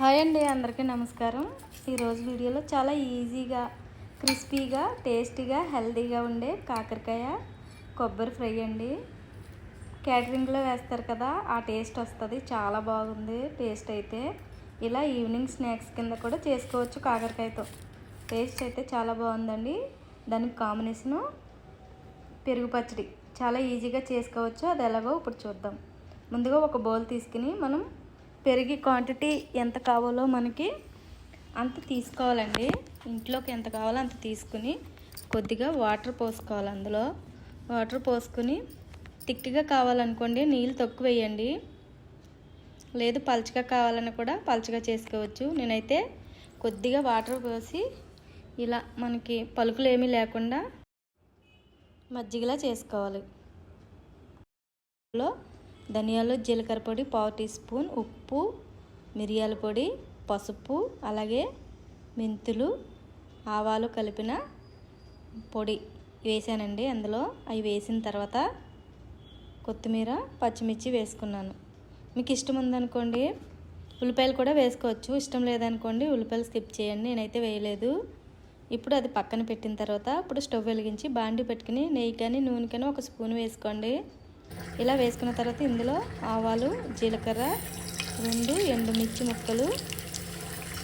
Hi అండి అందరికీ నమస్కారం. ఈరోజు వీడియోలో చాలా ఈజీగా క్రిస్పీగా టేస్టీగా హెల్తీగా ఉండే కాకరకాయ కొబ్బరి ఫ్రై అండి. క్యాటరింగ్లో వేస్తారు కదా ఆ టేస్ట్ వస్తుంది చాలా బాగుంది టేస్ట్ అయితే. ఇలా ఈవినింగ్ స్నాక్స్ కింద కూడా చేసుకోవచ్చు కాకరకాయతో. టేస్ట్ అయితే చాలా బాగుందండి. దానికి కాంబినేషను పెరుగు పచ్చడి. చాలా ఈజీగా చేసుకోవచ్చు అది ఎలాగో ఇప్పుడు చూద్దాం. ముందుగా ఒక బౌల్ తీసుకుని మనం పెరిగి క్వాంటిటీ ఎంత కావాలో మనకి అంత తీసుకోవాలండి. ఇంట్లోకి ఎంత కావాలో అంత తీసుకుని కొద్దిగా వాటర్ పోసుకోవాలి అందులో. వాటర్ పోసుకుని తిక్కిగా కావాలనుకోండి నీళ్ళు తక్కువ వేయండి. లేదు పలుచగా కావాలని కూడా పలుచగా చేసుకోవచ్చు. నేనైతే కొద్దిగా వాటర్ పోసి ఇలా మనకి పలుకులు ఏమీ లేకుండా మజ్జిగలా చేసుకోవాలి. లో ధనియాలు జీలకర్ర పొడి పావు టీ స్పూన్ ఉప్పు మిరియాల పొడి పసుపు అలాగే మెంతులు ఆవాలు కలిపిన పొడి వేసానండి. అందులో అవి వేసిన తర్వాత కొత్తిమీర పచ్చిమిర్చి వేసుకున్నాను. మీకు ఇష్టం ఉందనుకోండి ఉల్లిపాయలు కూడా వేసుకోవచ్చు. ఇష్టం లేదనుకోండి ఉల్లిపాయలు స్కిప్ చేయండి. నేనైతే వేయలేదు. ఇప్పుడు అది పక్కన పెట్టిన తర్వాత ఇప్పుడు స్టవ్ వెలిగించి బాండి పెట్టుకుని నెయ్యి కానీ నూనె కానీ ఒక స్పూన్ వేసుకోండి. ఇలా వేసుకున్న తర్వాత ఇందులో ఆవాలు జీలకర్ర రెండు ఎండుమిర్చి ముక్కలు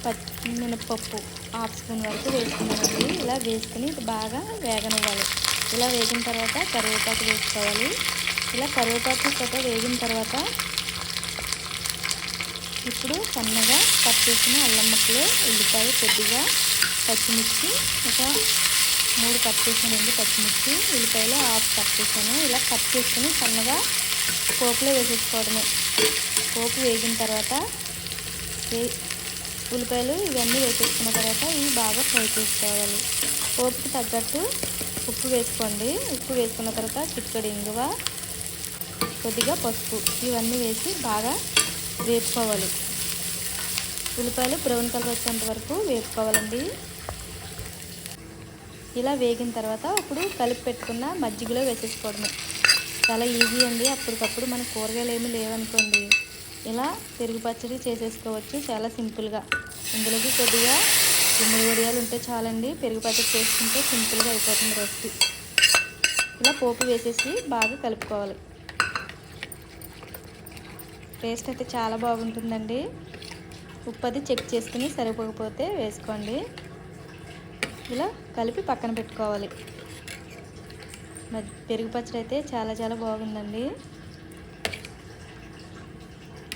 పచ్చి మినపప్పు హాఫ్ స్పూన్ వరకు వేసుకున్నానండి. ఇలా వేసుకుని బాగా వేగనివ్వాలి. ఇలా వేగిన తర్వాత కరివేపాకు వేసుకోవాలి. ఇలా కరివేపాకు కూడా వేగిన తర్వాత ఇప్పుడు సన్నగా కట్ చేసిన అల్లం ముక్కలు ఉల్లిపాయ కొద్దిగా పచ్చిమిర్చి ఒక మూడు కట్ చేసానండి పచ్చిమిర్చి ఉల్లిపాయలు హాఫ్ కట్ చేసాను ఇలా కట్ చేసుకుని సన్నగా పోపులో వేసేసుకోవడమే. పోపు వేగిన తర్వాత ఉల్లిపాయలు ఇవన్నీ వేసేసుకున్న తర్వాత ఇవి బాగా ఫ్రై చేసుకోవాలి. పోపుకి తగ్గట్టు ఉప్పు వేసుకోండి. ఉప్పు వేసుకున్న తర్వాత చిక్కడి ఇంగువ కొద్దిగా పసుపు ఇవన్నీ వేసి బాగా వేపుకోవాలి. ఉల్లిపాయలు బ్రౌన్ కలర్ వచ్చేంత వరకు వేపుకోవాలండి. ఇలా వేగిన తర్వాత ఇప్పుడు కలిపి పెట్టుకున్న మజ్జిగలో వేసేసుకోవడమే. చాలా ఈజీ అండి. అప్పటికప్పుడు మన కూరగాయలు ఏమీ లేవనుకోండి. ఇలా పెరుగు పచ్చడి చేసేసుకోవచ్చు చాలా సింపుల్గా. ఇందులోకి కొద్దిగా గుమ్మడి వడియాలు ఉంటే చాలండి. పెరుగు పచ్చడి చేసుకుంటే సింపుల్గా అయిపోతుంది రెసిపీ. ఇలా పోపు వేసేసి బాగా కలుపుకోవాలి. టేస్ట్ అయితే చాలా బాగుంటుందండి. ఉప్పు అది చెక్ చేసుకుని సరిపోకపోతే వేసుకోండి. ఇలా కలిపి పక్కన పెట్టుకోవాలి. పెరుగు పచ్చడి అయితే చాలా చాలా బాగుందండి.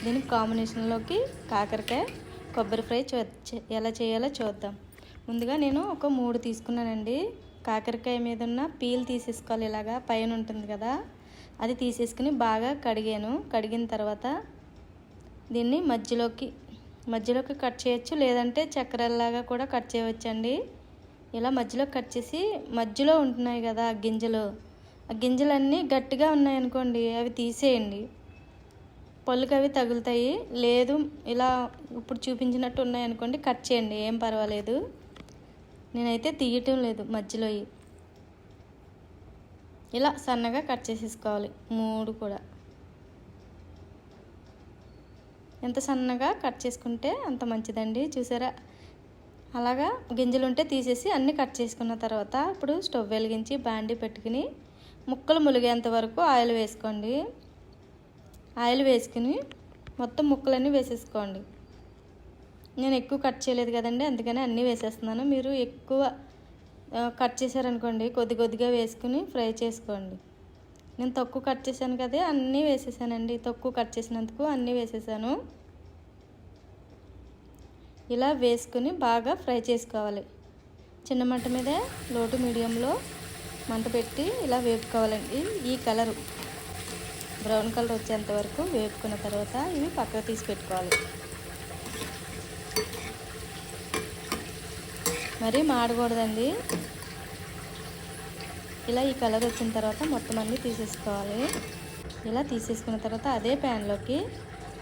దీనికి కాంబినేషన్లోకి కాకరకాయ కొబ్బరి ఫ్రై చూ ఎలా చేయాలో చూద్దాం. ముందుగా నేను ఒక మూడు తీసుకున్నానండి. కాకరకాయ మీద ఉన్న పీల్ తీసేసుకోవాలి ఇలాగా పైన ఉంటుంది కదా. అది తీసేసుకుని బాగా కడిగాను. కడిగిన తర్వాత దీన్ని మధ్యలోకి మధ్యలోకి కట్ చేయొచ్చు లేదంటే చక్కెరలాగా కూడా కట్ చేయవచ్చండి. ఇలా మధ్యలో కట్ చేసి మధ్యలో ఉంటున్నాయి కదా ఆ గింజలు. ఆ గింజలన్నీ గట్టిగా ఉన్నాయనుకోండి అవి తీసేయండి. పళ్ళుకి అవి తగులుతాయి. లేదు ఇలా ఇప్పుడు చూపించినట్టు ఉన్నాయనుకోండి కట్ చేయండి. ఏం పర్వాలేదు. నేనైతే తీయటం లేదు మధ్యలో. ఇలా సన్నగా కట్ చేసేసుకోవాలి. మూడు కూడా. ఎంత సన్నగా కట్ చేసుకుంటే అంత మంచిదండి. చూసారా? అలాగా గింజలు ఉంటే తీసేసి అన్నీ కట్ చేసుకున్న తర్వాత ఇప్పుడు స్టవ్ వెలిగించి బాండి పెట్టుకుని ముక్కలు ములిగేంత వరకు ఆయిల్ వేసుకోండి. ఆయిల్ వేసుకుని మొత్తం ముక్కలన్నీ వేసేసుకోండి. నేను ఎక్కువ కట్ చేయలేదు కదండి అందుకని అన్నీ వేసేస్తున్నాను. మీరు ఎక్కువ కట్ చేశారనుకోండి కొద్ది కొద్దిగా వేసుకుని ఫ్రై చేసుకోండి. నేను తక్కువ కట్ చేశాను కదా అన్నీ వేసేసానండి. తక్కువ కట్ చేసినందుకు అన్నీ వేసేసాను. ఇలా వేసుకుని బాగా ఫ్రై చేసుకోవాలి. చిన్న మంట మీద లోటు మీడియంలో మంట పెట్టి ఇలా వేపుకోవాలండి. ఈ కలరు బ్రౌన్ కలర్ వచ్చేంత వరకు వేపుకున్న తర్వాత ఇవి పక్కకు తీసి పెట్టుకోవాలి. మరీ మాడకూడదండి. ఇలా ఈ కలర్ వచ్చిన తర్వాత మొత్తం అన్నీ తీసేసుకోవాలి. ఇలా తీసేసుకున్న తర్వాత అదే ప్యాన్లోకి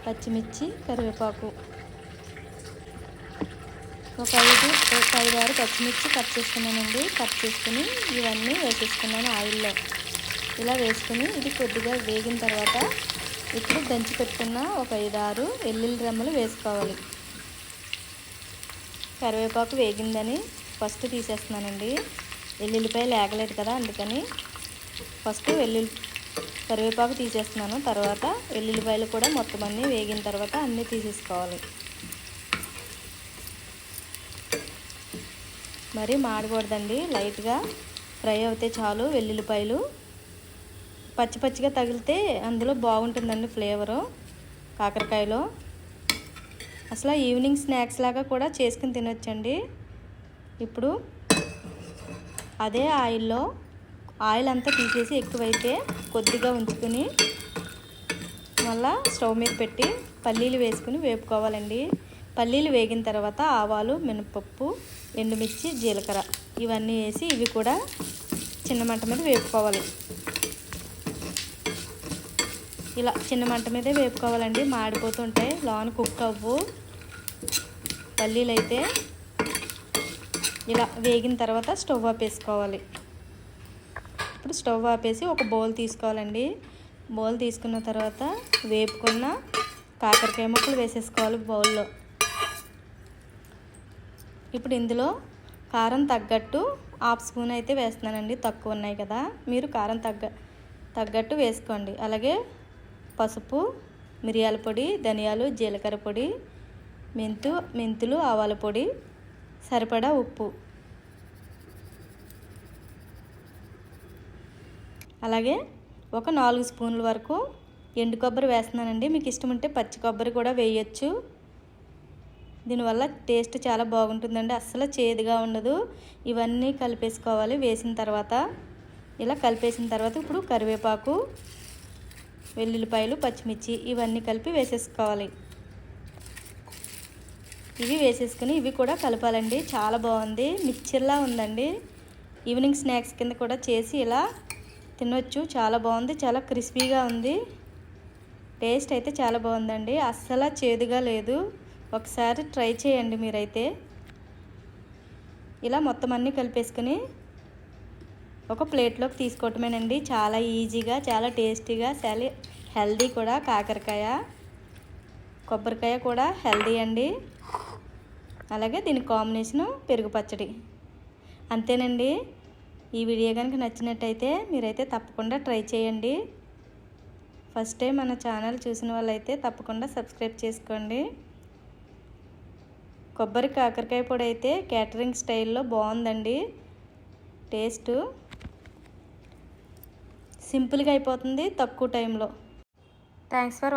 పచ్చిమిర్చి కరివేపాకు ఒక ఐదు ఒక ఐదు ఆరు పచ్చిమిర్చి కట్ చేసుకున్నానండి. కట్ చేసుకుని ఇవన్నీ వేసేసుకున్నాను ఆయిల్లో. ఇలా వేసుకుని ఇది కొద్దిగా వేగిన తర్వాత ఇప్పుడు దంచి పెట్టుకున్న ఒక ఐదు ఆరు వెల్లుల్లి రెమ్మలు వేసుకోవాలి. కరివేపాకు వేగిందని ఫస్ట్ తీసేస్తున్నానండి. వెల్లుల్లిపాయ లేగలేదు కదా అందుకని ఫస్ట్ వెల్లుల్లి కరివేపాకు తీసేస్తున్నాను. తర్వాత వెల్లుల్లిపాయలు కూడా మొత్తం అన్నీ వేగిన తర్వాత అన్నీ తీసేసుకోవాలి. మరి మాడకూడదండి. లైట్గా ఫ్రై అవుతే చాలు వెల్లుల్లిపాయలు. పచ్చి పచ్చిగా తగిలితే అందులో బాగుంటుందండి ఫ్లేవరు కాకరకాయలో. అసలు ఈవినింగ్ స్నాక్స్ లాగా కూడా చేసుకుని తినొచ్చండి. ఇప్పుడు అదే ఆయిల్లో ఆయిల్ అంతా తీసేసి ఎక్కువైతే కొద్దిగా ఉంచుకుని మళ్ళా స్టవ్ మీద పెట్టి పల్లీలు వేసుకుని వేపుకోవాలండి. పల్లీలు వేగిన తర్వాత ఆవాలు మినపప్పు ఎండుమిర్చి జీలకర్ర ఇవన్నీ వేసి ఇవి కూడా చిన్న మంట మీద వేపుకోవాలి. ఇలా చిన్న మంట మీదే వేపుకోవాలండి. మాడిపోతుంటాయి లోన కుక్ అవ్వు. పల్లీలు అయితే ఇలా వేగిన తర్వాత స్టవ్ ఆపేసుకోవాలి. ఇప్పుడు స్టవ్ ఆపేసి ఒక బౌల్ తీసుకోవాలండి. బౌల్ తీసుకున్న తర్వాత వేపుకున్న కాకరకాయ ముక్కలు వేసేసుకోవాలి బౌల్లో. ఇప్పుడు ఇందులో కారం తగ్గట్టు హాఫ్ స్పూన్ అయితే వేస్తున్నానండి. తక్కువ ఉన్నాయి కదా. మీరు కారం తగ్గ తగ్గట్టు వేసుకోండి. అలాగే పసుపు మిరియాల పొడి ధనియాలు జీలకర్ర పొడి మెంతు మెంతులు ఆవాల పొడి సరిపడా ఉప్పు. అలాగే ఒక నాలుగు స్పూన్ల వరకు ఎండు కొబ్బరి వేస్తున్నానండి. మీకు ఇష్టం ఉంటే పచ్చి కొబ్బరి కూడా వేయచ్చు. దీనివల్ల టేస్ట్ చాలా బాగుంటుందండి. అస్సలు చేదుగా ఉండదు. ఇవన్నీ కలిపేసుకోవాలి వేసిన తర్వాత. ఇలా కలిపేసిన తర్వాత ఇప్పుడు కరివేపాకు వెల్లుల్లిపాయలు పచ్చిమిర్చి ఇవన్నీ కలిపి వేసేసుకోవాలి. ఇవి వేసేసుకుని ఇవి కూడా కలపాలండి. చాలా బాగుంది. మిక్చర్లా ఉందండి. ఈవినింగ్ స్నాక్స్ కింద కూడా చేసి ఇలా తినొచ్చు. చాలా బాగుంది. చాలా క్రిస్పీగా ఉంది. టేస్ట్ అయితే చాలా బాగుందండి. అస్సలు చేదుగా లేదు. ఒకసారి ట్రై చేయండి మీరైతే. ఇలా మొత్తం అన్నీ కలిపేసుకుని ఒక ప్లేట్లోకి తీసుకోవటమేనండి. చాలా ఈజీగా చాలా టేస్టీగా చాలా హెల్దీ కూడా కాకరకాయ కొబ్బరికాయ కూడా హెల్దీ అండి. అలాగే దీని కాంబినేషను పెరుగు పచ్చడి. అంతేనండి. ఈ వీడియో కనుక నచ్చినట్టయితే మీరైతే తప్పకుండా ట్రై చేయండి. ఫస్ట్ టైం మన ఛానల్ చూసిన వాళ్ళైతే తప్పకుండా సబ్స్క్రైబ్ చేసుకోండి. కొబ్బరి కాకరకాయ పొడి అయితే క్యాటరింగ్ స్టైల్లో బాగుందండి. టేస్ట్ సింపుల్గా అయిపోతుంది తక్కువ టైంలో. Thanks for